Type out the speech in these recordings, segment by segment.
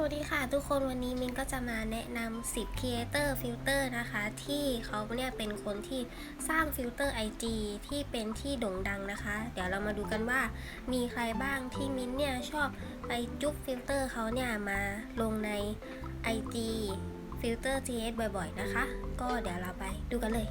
สวัสดีค่ะทุกคนวันนี้มินก็จะมาแนะนำ10 Creator Filter นะคะ ที่เขาเนี่ยเป็นคนที่สร้างฟิลเตอร์ IG ที่เป็นที่โด่งดังนะคะ เดี๋ยวเรามาดูกันว่ามีใครบ้างที่มินเนี่ยชอบไปจุ๊บฟิลเตอร์เขาเนี่ยมาลงใน IG ฟิลเตอร์ GS บ่อยๆ นะคะ ก็เดี๋ยวเราไปดูกันเลย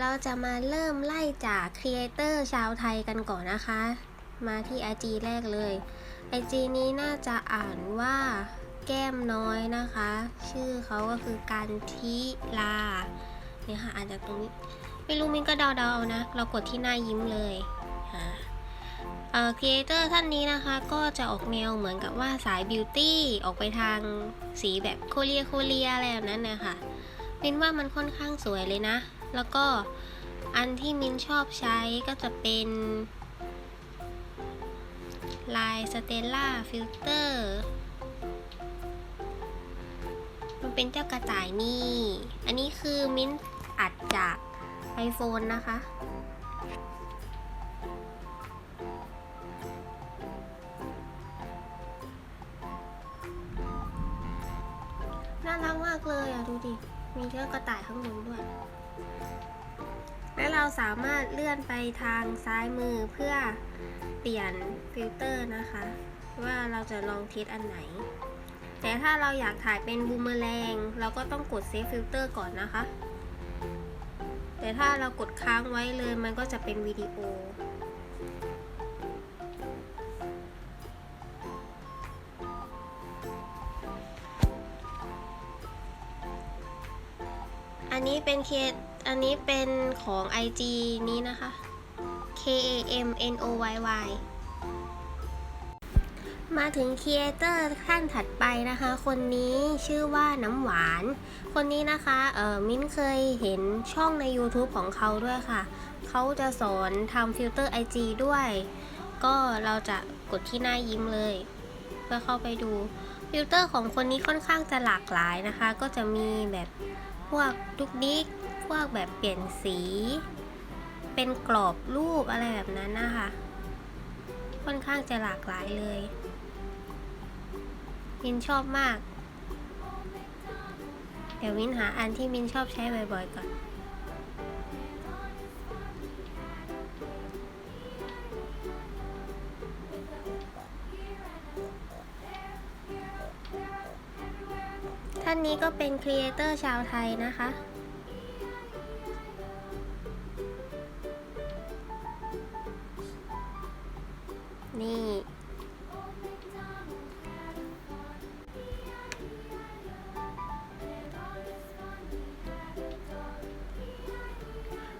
เราจะมาเริ่มไล่จากครีเอเตอร์ชาวไทยกันก่อนนะคะ มาที่ IG แรกเลย IG นี้น่าจะอ่านว่าแก้มน้อยนะคะ ชื่อเขาก็คือการทิลาเนี่ยค่ะอ่านจากตรงนี้ ไม่รู้มินก็เดาๆเอานะ เรากดที่หน้ายิ้มเลยเอ่อครีเอเตอร์ท่านนี้นะคะ ก็จะออกแนวเหมือนกับว่าสายบิวตี้ออกไปทางสีแบบโคเรียโคเรียอะไรแบบนั้นนะคะมินว่ามันค่อนข้างสวยเลยนะ แล้วก็อันที่มินชอบใช้ก็จะเป็นลายสเตลล่าฟิลเตอร์มันเป็นเจ้ากระต่ายนี่ อันนี้คือมินอัดจาก iPhone นะคะ น่ารักมากเลยอะ ดูดิ มีเจ้ากระต่ายข้างบนด้วย สามารถเลื่อนไปทางซ้ายมือเพื่อเปลี่ยนฟิลเตอร์นะคะ ว่าเราจะลองเทสอันไหน แต่ถ้าเราอยากถ่ายเป็นบูมเมอแรงเราก็ต้องกดเซฟฟิลเตอร์ก่อนนะคะ แต่ถ้าเรากดค้างไว้เลยมันก็จะเป็นวิดีโออันนี้เป็นเคส อันนี้เป็นของ IG นี้นะคะ K A M N O Y Y มาถึงครีเอเตอร์ท่านถัดไปนะคะ คนนี้ชื่อว่าน้ำหวาน คนนี้นะคะเออมิ้นเคยเห็นช่องใน YouTube ของเขาด้วยค่ะ เขาจะสอนทำฟิลเตอร์ IG ด้วย ก็เราจะกดที่หน้ายิ้มเลย เพื่อเข้าไปดูฟิลเตอร์ของคนนี้ค่อนข้างจะหลากหลายนะคะ ก็จะมีแบบพวกดุกดิก พวกแบบเปลี่ยนสี เป็นกรอบรูปอะไรแบบนั้นนะคะ ค่อนข้างจะหลากหลายเลยมินชอบมาก เดี๋ยวมินหาอันที่มินชอบใช้บ่อยๆก่อนท่านนี้ก็เป็นครีเอเตอร์ชาวไทยนะคะ นี่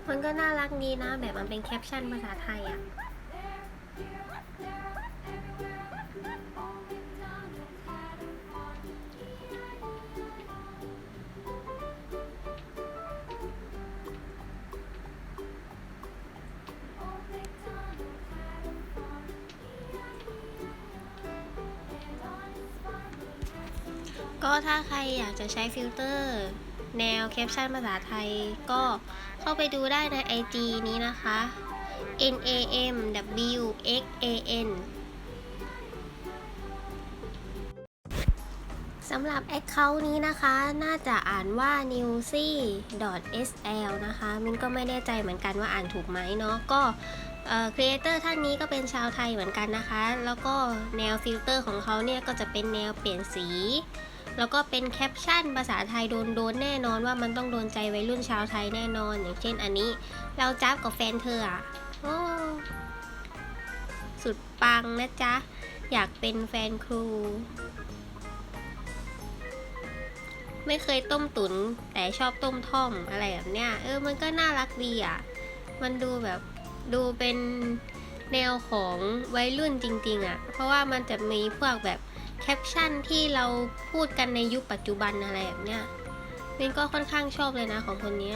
มันก็น่ารักดีนะ แบบมันเป็นแคปชั่นภาษาไทยอะ่ะ รอยากจะใช้ฟิลเตอร์ แนวแคปชั่นภาษาไทย ก็เข้าไปดูได้ใน IG นี้นะคะ N A M W X A N สำหรับ Account นี้นะคะ น่าจะอ่านว่า newsy.sl นะคะ มินก็ไม่แน่ใจเหมือนกันว่าอ่านถูกไหมเนาะ ก็ครีเอเตอร์ท่านนี้ก็เป็นชาวไทยเหมือนกันนะคะ แล้วก็แนวฟิลเตอร์ของเขาเนี่ย ก็จะเป็นแนวเปลี่ยนสี แล้วก็เป็นแคปชั่นภาษาไทยโดนโดนแน่นอนว่ามันต้องโดนใจวัยรุ่นชาวไทยแน่นอน อย่างเช่นอันนี้ เราจับกับแฟนเธออะโอ้สุดปังนะจ๊ะ อยากเป็นแฟนครู ไม่เคยต้มตุนแต่ชอบต้มท่อมอะไรแบบเนี้ยเออมันก็น่ารักดีอะ มันดูแบบดูเป็นแนวของวัยรุ่นจริง ๆ อะ เพราะว่ามันจะมีพวกแบบ แคปชั่นที่เราพูดกันในยุคปัจจุบันอะไรแบบเนี้ยมินก็ค่อนข้างชอบเลยนะของคนนี้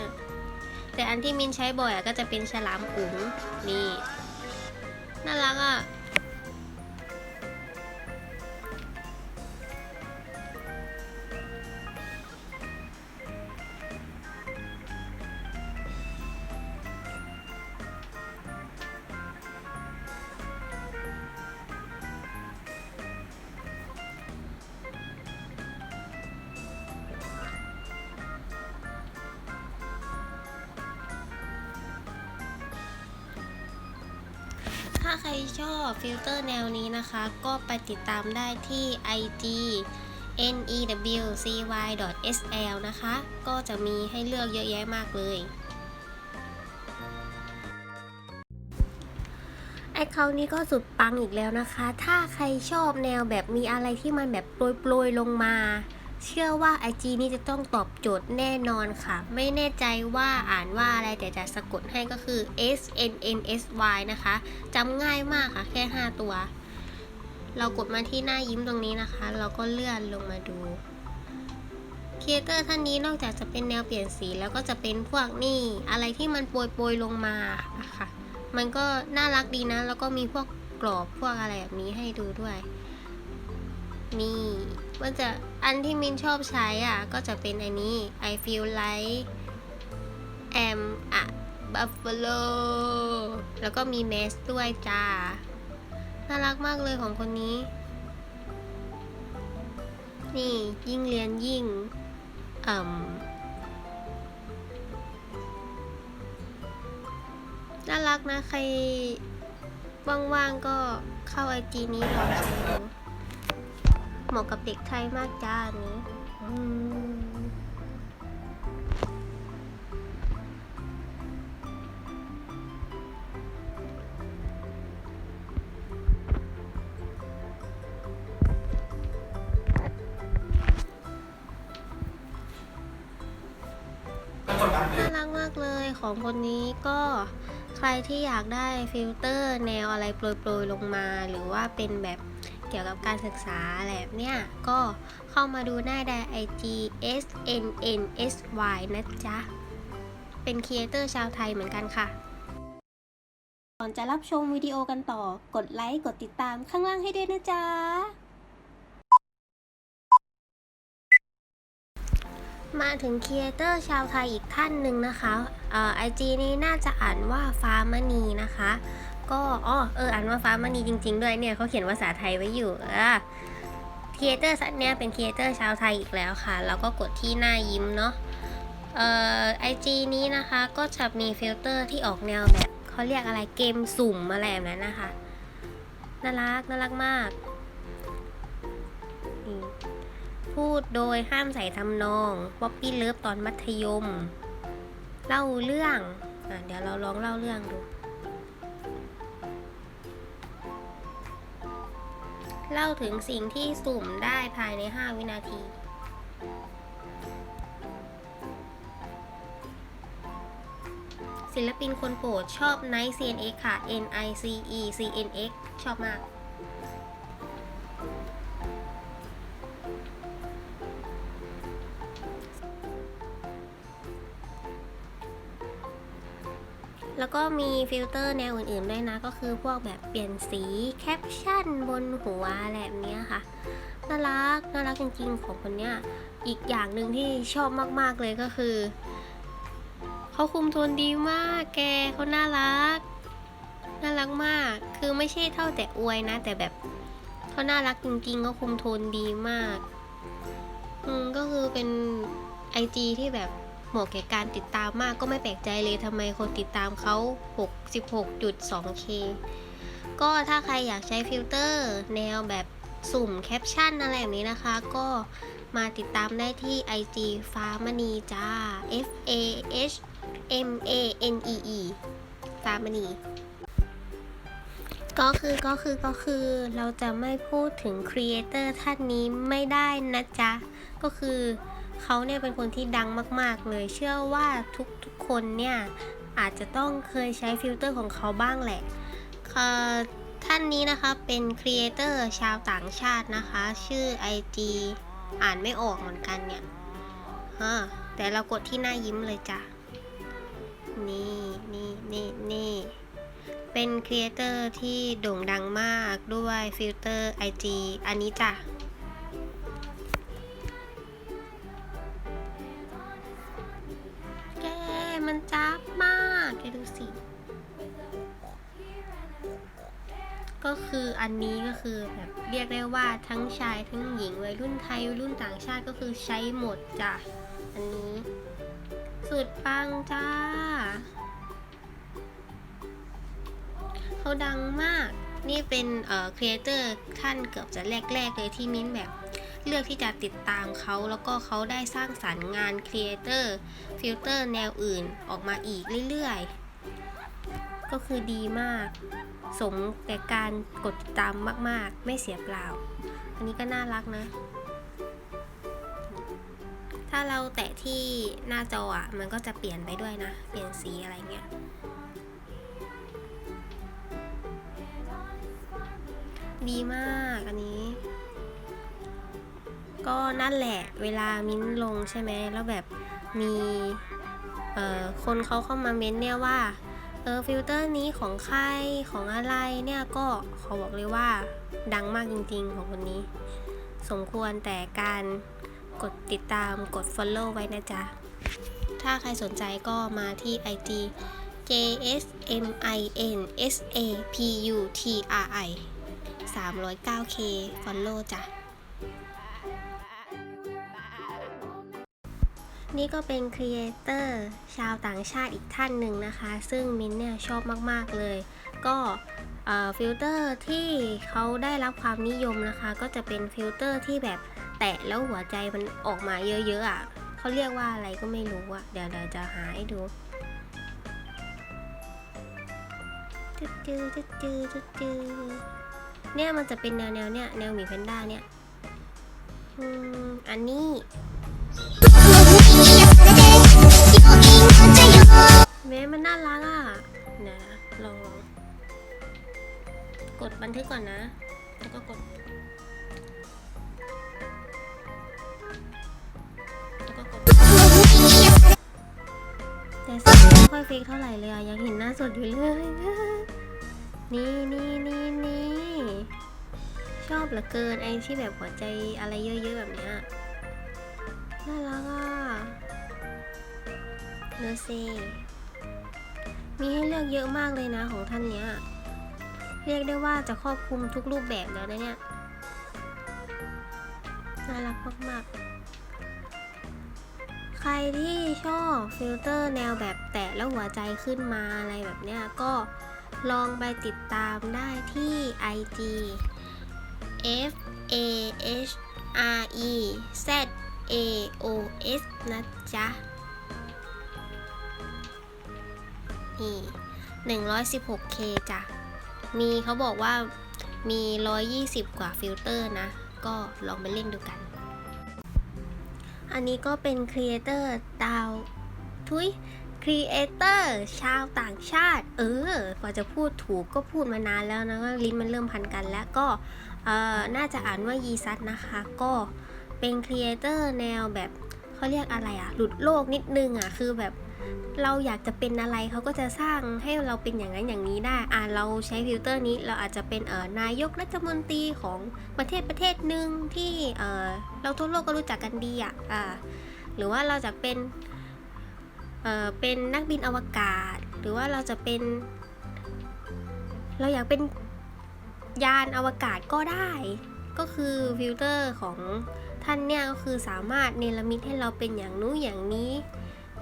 แต่อันที่มินใช้บ่อยอะก็จะเป็นฉลามอุ๋งนี่น่ารักอะ ฟิลเตอร์แนวนี้นะคะ ก็ไปติดตามได้ที่ IG newcy.sl นะคะ ก็จะมีให้เลือกเยอะแยะมากเลย ไอเขานี้ก็สุดปังอีกแล้วนะคะ ถ้าใครชอบแนวแบบมีอะไรที่มันแบบโปรยๆลงมา เชื่อว่า IG นี้จะต้องตอบโจทย์แน่นอนค่ะ ไม่แน่ใจว่าอ่านว่าอะไรแต่จะสะกดให้ก็คือ S N N S Y นะคะจำง่ายมากค่ะ แค่ 5 ตัว เรากดมาที่หน้ายิ้มตรงนี้นะคะ เราก็เลื่อนลงมาดูครีเอเตอร์ท่านนี้นอกจากจะเป็นแนวเปลี่ยนสีแล้วก็จะเป็นพวกนี่อะไรที่มันโปรยๆลงมาค่ะ มันก็น่ารักดีนะ แล้วก็มีพวกกรอบพวกอะไรแบบนี้ให้ดูด้วย นี่ มันจะอันที่มินชอบใช้อะ ก็จะเป็นอันนี้ I feel like am a buffalo แล้วก็มีแมสด้วยจ้า น่ารักมากเลยของคนนี้ นี่ยิ่งเรียนยิ่งอ่มน่ารักนะใครว่างๆก็เข้าไอจีนี้ลองใช้ดู เหมาะกับเด็กไทยมากจ้าอันนี้น่ารักมากเลยของคนนี้ก็ใครที่อยากได้ฟิลเตอร์แนวอะไรโปรยๆลงมาหรือว่าเป็นแบบ เกี่ยวกับการศึกษาอะไรแบบเนี้ยก็เข้ามาดูได้ใน IG S N N S Y นะจ๊ะ เป็นครีเอเตอร์ชาวไทยเหมือนกันค่ะ ก่อนจะรับชมวิดีโอกันต่อ กดไลค์ กดติดตามข้างล่างให้ด้วยนะจ๊ะ มาถึงครีเอเตอร์ชาวไทยอีกท่านหนึ่งนะคะเอ่อไอจีนี้น่าจะอ่านว่าฟ้ามณีนะคะ ก็อ๋อเอออ่านว่าฟ้ามณีจริง ๆ ด้วยเนี่ยเขาเขียนภาษาไทยไว้อยู่เออครีเอเตอร์สัตว์เนี่ยเป็นครีเอเตอร์ชาวไทยอีกแล้วค่ะ แล้วก็กดที่หน้ายิ้มเนาะเอ่อไอจีนี้นะคะก็จะมีฟิลเตอร์ที่ออกแนวแบบเขาเรียกอะไรเกมสุ่มอะไรแบบนั้นนะคะน่ารักน่ารักมากพูดโดยห้ามใส่ทำนองป๊อปปี้เลิฟตอนมัธยม เล่าเรื่องอะเดี๋ยวเราลองเล่าเรื่องดู เล่าถึงสิ่งที่สุ่มได้ภายใน 5 วินาที ศิลปินคนโปรดชอบ Nice CNX ค่ะ N I C E C N X ชอบมาก แล้วก็มีฟิลเตอร์แนวอื่นๆด้วยนะ ก็คือพวกแบบเปลี่ยนสีแคปชั่นบนหัวอะไรแบบเนี้ยค่ะน่ารักน่ารักจริงๆของคนเนี้ยอีกอย่างหนึ่งที่ชอบมากๆเลยก็คือเขาคุมโทนดีมากแกเขาน่ารักน่ารักมาก คือไม่ใช่เท่าแต่อวยนะ แต่แบบเขาน่ารักจริงๆเขาคุมโทนดีมาก อืมก็คือเป็นไอจีที่แบบ เหมาะแก่การติดตามมากก็ไม่แปลกใจเลยทำไมคนติดตามเขา 66.2k ก็ถ้าใครอยากใช้ฟิลเตอร์แนวแบบสุ่มแคปชั่นอะไรแบบนี้นะคะ ก็มาติดตามได้ที่ IG ฟ้ามณีจ้า F A H M A N E E ฟ้ามณีก็คือก็คือก็คือเราจะไม่พูดถึงครีเอเตอร์ท่านนี้ไม่ได้นะจ๊ะ ก็คือ เขาเนี่ยเป็นคนที่ดังมาก ๆ เลย เชื่อว่าทุกๆคนเนี่ยอาจจะต้องเคยใช้ฟิลเตอร์ของเขาบ้างแหละท่านนี้นะคะเป็นครีเอเตอร์ชาวต่างชาตินะคะ ชื่อ IG อ่านไม่ออกเหมือนกันเนี่ยฮะแต่เรากดที่หน้ายิ้มเลยจ้ะ นี่นี่นี่นี่เป็นครีเอเตอร์ที่โด่งดังมากด้วยฟิลเตอร์ IG อันนี้จ้ะ ดูสิ ก็คืออันนี้ก็คือแบบเรียกได้ว่าทั้งชายทั้งหญิงวัยรุ่นไทยวัยรุ่นต่างชาติก็คือใช้หมดจ้ะ อันนี้ สุดปังจ้า เขาดังมาก นี่เป็นเอ่อครีเอเตอร์ท่านเกือบจะแรก ๆ เลยที่มิ้นแบบเลือกที่จะติดตามเขาแล้วก็เขาได้สร้างสรรค์งานครีเอเตอร์ฟิลเตอร์แนวอื่นออกมาอีกเรื่อยๆ ก็คือดีมาก สมแก่การกดตามมาก ๆ ไม่เสียเปล่า อันนี้ก็น่ารักนะ ถ้าเราแตะที่หน้าจออะ มันก็จะเปลี่ยนไปด้วยนะ เปลี่ยนสีอะไรเงี้ยดีมากอันนี้ ก็นั่นแหละเวลามิ้นลงใช่ไหมแล้วแบบมีคนเขาเข้ามาเม้นเนี่ยว่า เออฟิลเตอร์นี้ของใครของอะไรเนี่ยก็ขอบอกเลยว่า ดังมากจริงๆของคนนี้ สมควรแต่การกดติดตามกด Follow ไว้นะจ๊ะ ถ้าใครสนใจก็มาที่ IG JSMINSAPUTRI 309K Follow จ้ะ นี่ก็เป็นครีเอเตอร์ชาวต่างชาติอีกท่านหนึ่งนะคะ ซึ่งมิ้นเนี่ยชอบมาก ๆ เลย ก็เอ่อฟิลเตอร์ที่เขาได้รับความนิยมนะคะ ก็จะเป็นฟิลเตอร์ที่แบบแตะแล้วหัวใจมันออกมาเยอะๆอะเขาเรียกว่าอะไรก็ไม่รู้อะเดี๋ยวเดี๋ยวจะหาให้ดูจืดจืดจืดจืดเนี่ยมันจะเป็นแนวแนวเนี่ยแนวหมีแพนด้าเนี่ยอืมอันนี้ แม้มันน่ารักอะเดี๋ยวนะลองลองกดบันทึกก่อนนะ แล้วก็กด แล้วก็กด แต่สีไม่ค่อยเฟกเท่าไหร่เลยอะ ยังเห็นหน้าสดอยู่เลย นี่นี่นี่นี่ชอบเหลือเกินไอ้ที่แบบหัวใจอะไรเยอะๆแบบเนี้ย น่ารักอะเลเซ มีให้เลือกเยอะมากเลยนะของท่านเนี้ย เรียกได้ว่าจะครอบคลุมทุกรูปแบบแล้วนะเนี่ย น่ารักมากๆ ใครที่ชอบฟิลเตอร์แนวแบบแตะแล้วหัวใจขึ้นมาอะไรแบบเนี้ยก็ลองไปติดตามได้ที่ IG F A H R E Z A O S นะจ๊ะ นี่ 116K จ้ะ มีเขาบอกว่ามี 120 กว่าฟิลเตอร์นะ ก็ลองไปเล่นดูกัน อันนี้ก็เป็นครีเอเตอร์ดาวทุยครีเอเตอร์ชาวต่างชาติ เออกว่าจะพูดถูกก็พูดมานานแล้วนะลิ้นมันเริ่มพันกันแล้วก็เอ่อน่าจะอ่านว่ายีซัตนะคะ ก็เป็นครีเอเตอร์แนวแบบเขาเรียกอะไรอะหลุดโลกนิดนึงอะคือแบบ เราอยากจะเป็นอะไรเขาก็จะสร้างให้เราเป็นอย่างนั้นอย่างนี้ได้ อ่าเราใช้ฟิลเตอร์นี้เราอาจจะเป็นเอ่อนายกรัฐมนตรีของประเทศประเทศหนึ่งที่เอ่อเราทั่วโลกก็รู้จักกันดีอะอ่าหรือว่าเราจะเป็นเอ่อเป็นนักบินอวกาศ หรือว่าเราจะเป็น เราอยากเป็นยานอวกาศก็ได้ ก็คือฟิลเตอร์ของท่านเนี่ยก็คือสามารถเนรมิตให้เราเป็นอย่างนู้นอย่างนี้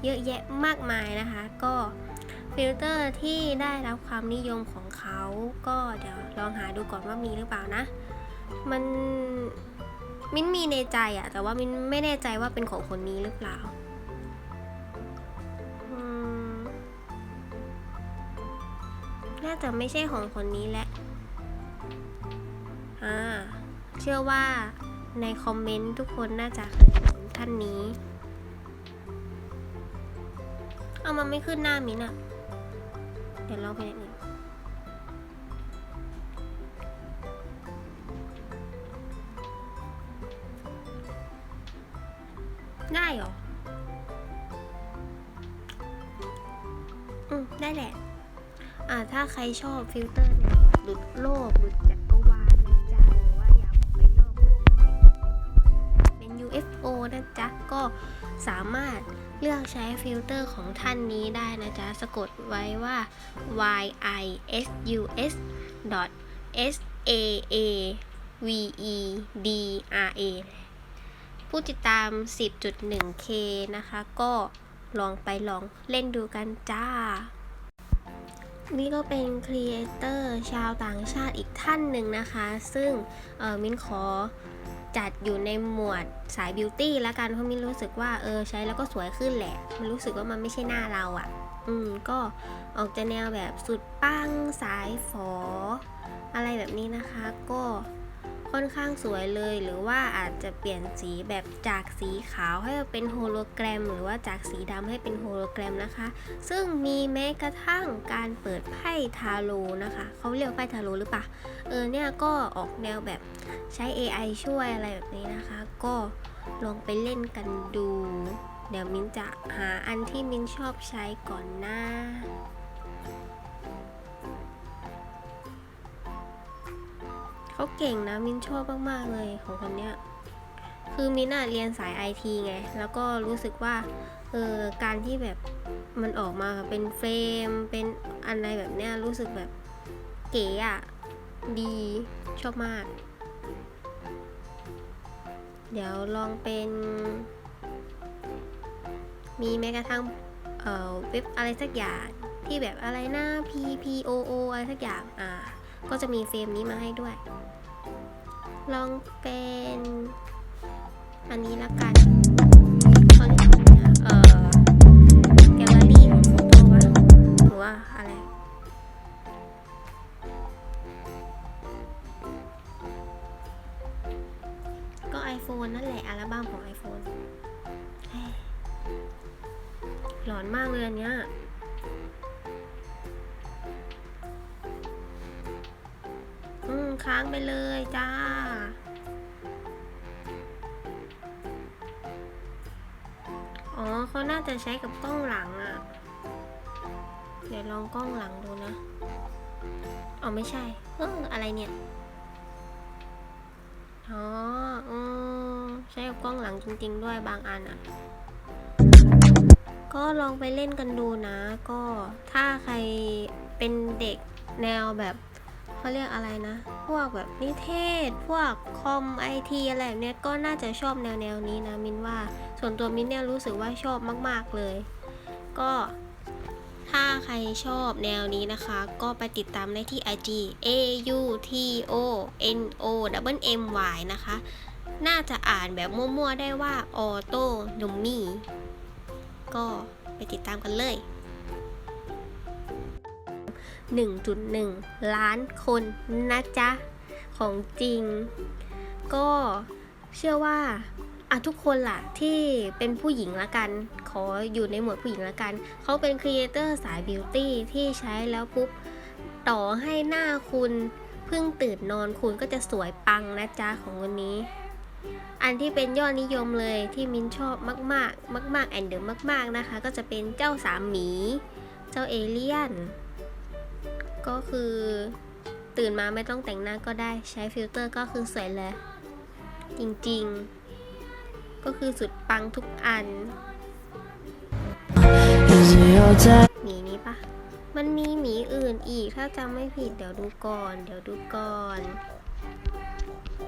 เยอะแยะมากมายนะคะ ก็ฟิลเตอร์ที่ได้รับความนิยมของเขาก็เดี๋ยวลองหาดูก่อนว่ามีหรือเปล่านะ มันมิ้นมีในใจอะแต่ว่ามิ้นไม่แน่ใจว่าเป็นของคนนี้หรือเปล่าน่าจะไม่ใช่ของคนนี้แหละ อ่า เชื่อว่าในคอมเมนต์ทุกคนน่าจะเคยเห็นท่านนี้ เอามันไม่ขึ้นหน้ามิ้นอะเดี๋ยวลองไปอื่นได้เหรอ อืม ได้แหละ อ่า ถ้าใครชอบฟิลเตอร์เนี่ยหลุดโลกหลุดจักรวาลนะจ๊ะหรือว่าอยากออกไปนอกโลกเป็น UFO นะจ๊ะ ก็สามารถ เลือกใช้ฟิลเตอร์ของท่านนี้ได้นะจ๊ะ สะกดไว้ว่า y i s u s s a a v e d r a ผู้ติดตาม 10.1k นะคะ ก็ลองไปลองเล่นดูกันจ้า นี่ก็เป็นครีเอเตอร์ชาวต่างชาติอีกท่านหนึ่งนะคะ ซึ่งมินขอ จัดอยู่ในหมวดสายบิวตี้ละกันเพราะมินรู้สึกว่าเออใช้แล้วก็สวยขึ้นแหละ มันรู้สึกว่ามันไม่ใช่หน้าเราอะ่ะ อืมก็ออกจะแนวแบบสุดปังสายฝอ อะไรแบบนี้นะคะ ก็ ค่อนข้างสวยเลย หรือว่าอาจจะเปลี่ยนสีแบบจากสีขาวให้เป็นโฮโลแกรม หรือว่าจากสีดำให้เป็นโฮโลแกรมนะคะ ซึ่งมีแม้กระทั่งการเปิดไพ่ทาโร่นะคะเขาเรียกไพ่ทาโร่หรือเปล่าเออเนี่ยก็ออกแนวแบบใช้ AI ช่วยอะไรแบบนี้นะคะ ก็ลองไปเล่นกันดู เดี๋ยวมินจะหาอันที่มินชอบใช้ก่อนหน้า เขาเก่งนะมินชอบมากๆเลยของคนเนี้ยคือมินอะเรียนสายไอทีไง แล้วก็รู้สึกว่า เออการที่แบบมันออกมาเป็นเฟรม เป็นอะไรแบบเนี้ยรู้สึกแบบเก๋อะดีชอบมาก เดี๋ยวลองเป็น มีแม้กระทั่งเอ่อเว็บอะไรสักอย่างที่แบบอะไรนะ P P O O อะไรสักอย่าง อ่า ก็จะมีเฟรมนี้มาให้ด้วย ลองเป็นอันนี้ละกันเขาเรียกอะไรนะเอ่ ไปเลยจ้า อ๋อเขาน่าจะใช้กับกล้องหลังอะ่ะ เดี๋ยวลองกล้องหลังดูนะอ๋อไม่ใช่ เอออะไรเนี่ย อ๋ออืมใช้กับกล้องหลังจริง ๆ ด้วยบางอันอะ่ะ ก็ลองไปเล่นกันดูนะ ก็ถ้าใครเป็นเด็กแนวแบบเขาเรียกอะไรนะ พวกแบบนิเทศ พวกคอมไอทีอะไรแบบเนี้ยก็น่าจะชอบแนวแนวนี้นะมินว่า ส่วนตัวมินเนี่ยรู้สึกว่าชอบมาก ๆเลย ก็ถ้าใครชอบแนวนี้นะคะ ก็ไปติดตามได้ที่ IG A U T O N O W M Y นะคะ น่าจะอ่านแบบมั่วๆได้ว่า Auto n u m m y ก็ไปติดตามกันเลย 1.1 ล้านคนนะจ๊ะ ของจริง ก็เชื่อว่าอะทุกคนล่ะที่เป็นผู้หญิงละกัน ขออยู่ในหมวดผู้หญิงละกัน เขาเป็นครีเอเตอร์สายบิวตี้ที่ใช้แล้วปุ๊บ ต่อให้หน้าคุณเพิ่งตื่นนอนคุณก็จะสวยปังนะจ๊ะของวันนี้ อันที่เป็นยอดนิยมเลยที่มินชอบมาก ๆ มากๆแอนเดอร์มาก ๆนะคะ ก็จะเป็นเจ้าสามหมี เจ้าเอเลี่ยน ก็คือตื่นมาไม่ต้องแต่งหน้าก็ได้ใช้ฟิลเตอร์ก็คือสวยเลย จริงๆ ก็คือสุดปังทุกอัน หมีนี้ปะมันมีหมีอื่นอีกถ้าจำไม่ผิดเดี๋ยวดูก่อน เดี๋ยวดูก่อน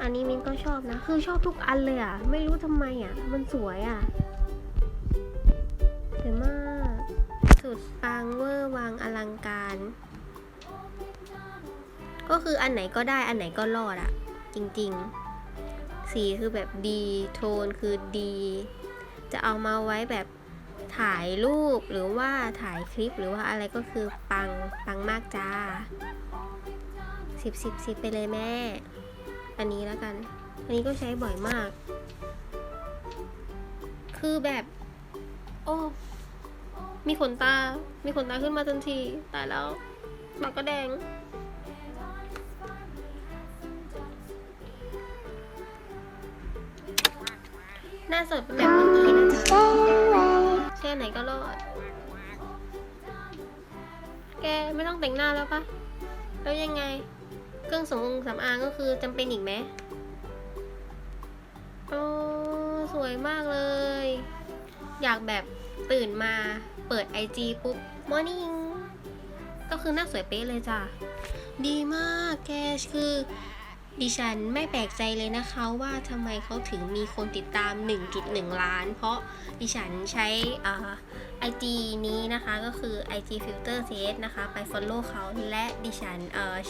อันนี้มินก็ชอบนะ คือชอบทุกอันเลยอะ ไม่รู้ทำไมอะ มันสวยอะสวยมาก สุดปังเวอร์วังอลังการ ก็คืออันไหนก็ได้อันไหนก็รอดอะจริงๆ สีคือแบบดีโทนคือดี จะเอามาไว้แบบถ่ายรูปหรือว่าถ่ายคลิปหรือว่าอะไรก็คือปังปังมากจ้าสิบสิบสิบไปเลยแม่ อันนี้แล้วกัน อันนี้ก็ใช้บ่อยมาก คือแบบ โอ้ มีขนตา มีขนตาขึ้นมาทันที ตายแล้วปากก็แดง หน้าสดเป็นแบบเมื่อกี้นะจ๊ะแช่ไหนก็รอด แกไม่ต้องแต่งหน้าแล้วปะแล้วยังไง เครื่องสำอางสำอางก็คือจำเป็นอีกไหมโอ้สวยมากเลย อยากแบบตื่นมาเปิด IG ปุ๊บ morning ก็คือหน้าสวยเป๊ะเลยจ้ะ ดีมากแกคือ ดิฉันไม่แปลกใจเลยนะคะว่าทำไมเขาถึงมีคนติดตาม 1.1 ล้าน เพราะดิฉันใช้ไอจีนี้นะคะก็คือ IG Filter CS นะคะ ไป Follow เขาและดิฉัน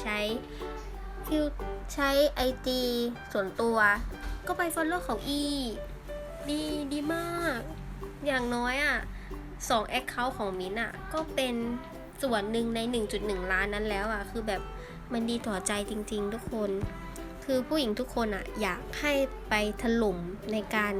ใช้ฟิลใช้ IG ส่วนตัว ก็ไป Follow เขาอีดีดีมาก อย่างน้อยอะสองแอคเคาท์ของมิ้นอะ ก็เป็นส่วนหนึ่งใน 1.1 ล้านนั้นแล้วอะ คือแบบมันดีต่อใจจริง ๆ ทุกคน คือผู้หญิงทุกคนอะอยากให้ไปถล่มในการ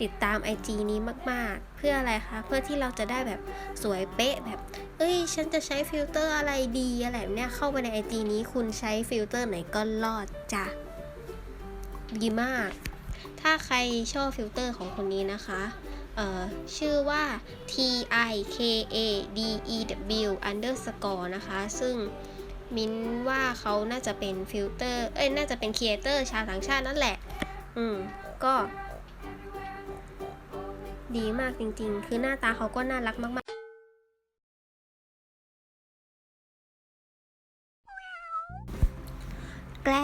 ติดตาม IG นี้มาก ๆ เพื่ออะไรคะ เพื่อที่เราจะได้แบบสวยเป๊ะแบบ เอ้ย ฉันจะใช้ฟิลเตอร์อะไรดีอะไรแบบเนี้ยเข้าไปใน IG นี้คุณใช้ฟิลเตอร์ไหนก็รอดจ้ะดีมาก ถ้าใครชอบฟิลเตอร์ของคนนี้นะคะเอ่อชื่อว่า T I K A D E W underscore นะคะ ซึ่ง มินว่าเขาน่าจะเป็นฟิลเตอร์ เอ้ย น่าจะเป็นครีเอเตอร์ชาวต่างชาตินั่นแหละ อืม ก็ ดีมากจริงๆ คือหน้าตาเขาก็น่ารักมากๆแกล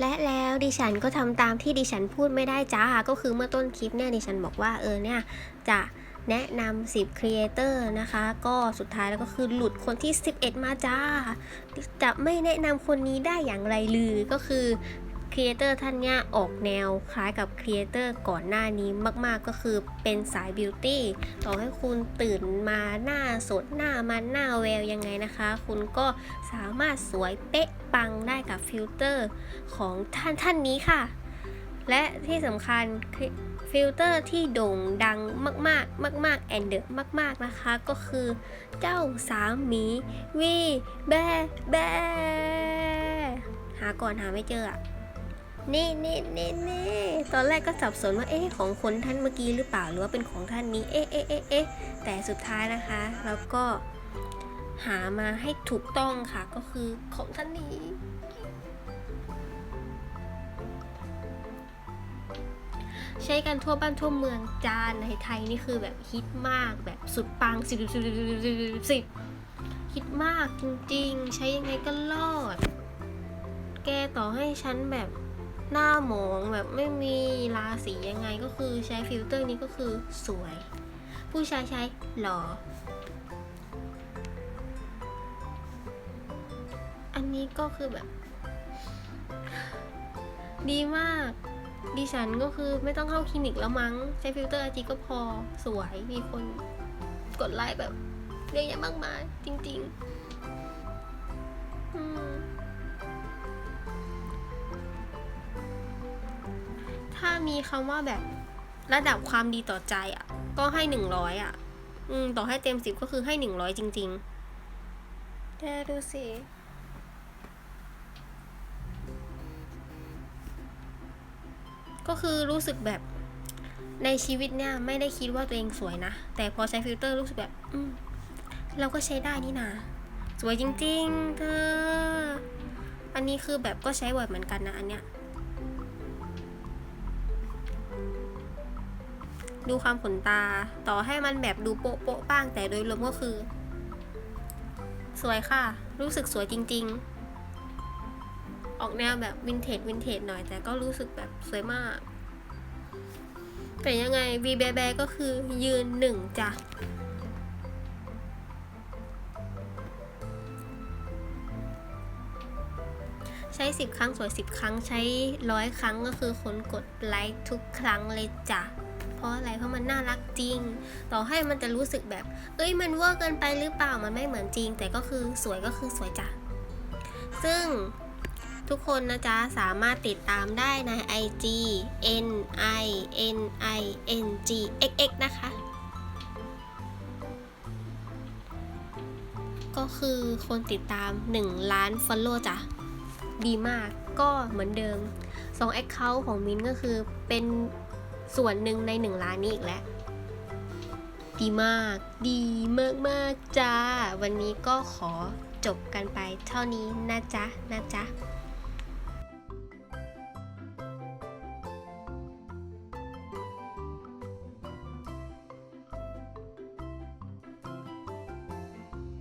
และแล้วดิฉันก็ทำตามที่ดิฉันพูดไม่ได้จ้า ก็คือเมื่อต้นคลิปเนี่ยดิฉันบอกว่าเออเนี่ยจะ แนะนำ10ครีเอเตอร์นะคะ ก็สุดท้ายแล้วก็คือหลุดคนที่ 11 มาจ้า จะไม่แนะนำคนนี้ได้อย่างไรลือก็คือครีเอเตอร์ท่านเนี้ยออกแนวคล้ายกับครีเอเตอร์ก่อนหน้านี้มากๆก็คือเป็นสายบิวตี้ต่อให้คุณตื่นมาหน้าสดหน้ามันหน้าแววยังไงนะคะ คุณก็สามารถสวยเป๊ะปังได้กับฟิลเตอร์ของท่านท่านนี้ค่ะ และที่สำคัญ ฟิลเตอร์ที่โด่งดังมากๆ มากๆแอนเดอร์มากๆนะคะ ก็คือเจ้าสามีวีแบแบหาก่อนหาไม่เจออะนี่นี่นี่นี่ตอนแรกก็สับสนว่าเอ๊ะของคนท่านเมื่อกี้หรือเปล่าหรือว่าเป็นของท่านนี้เอ๊ะเอ๊ะเอ๊ะเอ๊ะแต่สุดท้ายนะคะแล้วก็หามาให้ถูกต้องค่ะก็คือของท่านนี้ ใช้กันทั่วบ้านทั่วเมืองจานในไทยนี่คือแบบฮิตมากแบบสุดปังสิบสิบสิบสิบสิบสิบฮิตมากจริงๆ ใช้ยังไงก็รอด แกต่อให้ฉันแบบหน้าหมองแบบไม่มีราศียังไงก็คือใช้ฟิลเตอร์นี้ก็คือสวย ผู้ชายใช้หล่อ อันนี้ก็คือแบบ ดีมาก ดิฉันก็คือไม่ต้องเข้าคลินิกแล้วมั้ง ใช้ฟิลเตอร์อาจีก็พอสวยมีคนกดไลค์แบบเยอะแยะมากมายจริงๆ ถ้ามีคำว่าแบบระดับความดีต่อใจอะ ก็ให้หนึ่งร้อยอะ อืม ต่อให้เต็มสิบก็คือให้หนึ่งร้อยจริงๆแกดูสิ ก็คือรู้สึกแบบในชีวิตเนี่ยไม่ได้คิดว่าตัวเองสวยนะ แต่พอใช้ฟิลเตอร์รู้สึกแบบ อืมเราก็ใช้ได้นี่นะสวยจริงๆเธอ อันนี้คือแบบก็ใช้บ่อยเหมือนกันนะอันเนี้ย ดูความขนตา ต่อให้มันแบบดูโป๊ะโป๊ะบ้างแต่โดยรวมก็คือ สวยค่ะ รู้สึกสวยจริง ๆ ออกแนวแบบวินเทจวินเทจหน่อยแต่ก็รู้สึกแบบสวยมาก แต่ยังไงวีแบแบก็คือยืนหนึ่งจ้ะใช้ 10 ครั้งสวย 10 ครั้งใช้ร้อยครั้งก็คือคนกดไลค์ทุกครั้งเลยจ้ะ เพราะอะไรเพราะมันน่ารักจริง ต่อให้มันจะรู้สึกแบบ เอ้ยมันเวอร์เกินไปหรือเปล่ามันไม่เหมือนจริง แต่ก็คือสวยก็คือสวยจ้ะ ซึ่ง ทุกคนนะจ๊ะ สามารถติดตามได้ใน IG n i n i n g x x นะคะ ก็คือคนติดตาม 1 ล้าน follow จ้ะ ดีมากก็เหมือนเดิม2 account ของมินก็คือเป็นส่วนหนึ่งใน 1 ล้านนี้อีกแล้วดีมาก ดีมากมากจ้า วันนี้ก็ขอจบกันไปเท่านี้นะจ๊ะ นะจ๊ะ